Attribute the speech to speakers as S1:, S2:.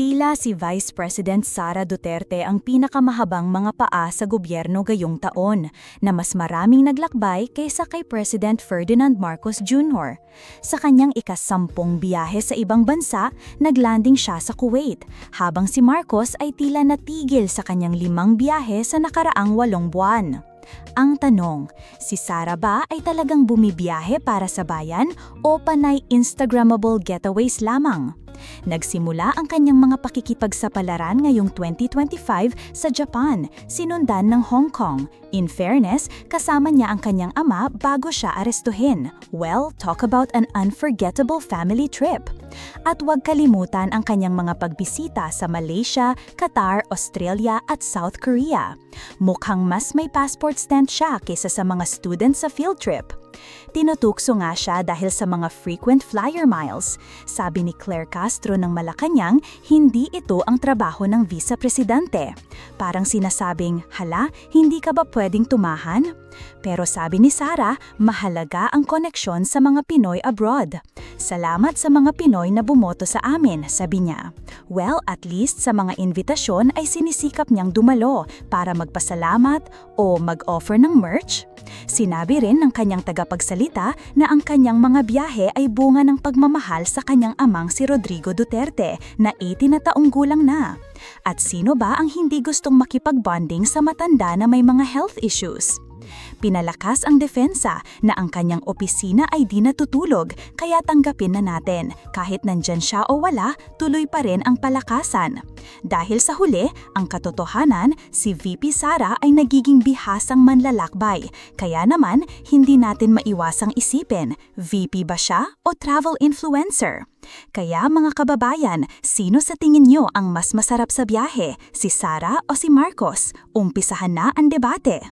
S1: Tila si Vice President Sara Duterte ang pinakamahabang mga paa sa gobyerno gayong taon, na mas maraming naglakbay kaysa kay President Ferdinand Marcos Jr. Sa kanyang ikasampung biyahe sa ibang bansa, naglanding siya sa Kuwait, habang si Marcos ay tila natigil sa kanyang limang biyahe sa nakaraang walong buwan. Ang tanong, si Sara ba ay talagang bumibiyahe para sa bayan o panay Instagrammable getaways lamang? Nagsimula ang kanyang mga pakikipagsapalaran ngayong 2025 sa Japan, sinundan ng Hong Kong. In fairness, kasama niya ang kanyang ama bago siya arestuhin. Well, talk about an unforgettable family trip. At huwag kalimutan ang kanyang mga pagbisita sa Malaysia, Qatar, Australia at South Korea. Mukhang mas may passport stand siya kaysa sa mga students sa field trip. Tinutukso nga siya dahil sa mga frequent flyer miles. Sabi ni Claire Castro ng Malacanang, hindi ito ang trabaho ng Vice Presidente. Parang sinasabing, hala, hindi ka ba pwedeng tumahan? Pero sabi ni Sara, mahalaga ang koneksyon sa mga Pinoy abroad. Salamat sa mga Pinoy na bumoto sa amin, sabi niya. Well, at least sa mga invitasyon ay sinisikap niyang dumalo para magpasalamat o mag-offer ng merch. Sinabi rin ng kanyang tagapagsalita na ang kanyang mga biyahe ay bunga ng pagmamahal sa kanyang amang si Rodrigo Duterte na 80 na taong gulang na. At sino ba ang hindi gustong makipag-bonding sa matanda na may mga health issues? Pinalakas ang depensa na ang kanyang opisina ay di natutulog kaya tanggapin na natin. Kahit nandyan siya o wala, tuloy pa rin ang palakasan. Dahil sa huli, ang katotohanan, si VP Sara ay nagiging bihasang manlalakbay. Kaya naman, hindi natin maiwasang isipin, VP ba siya o travel influencer? Kaya mga kababayan, sino sa tingin nyo ang mas masarap sa biyahe? Si Sara o si Marcos? Umpisahan na ang debate.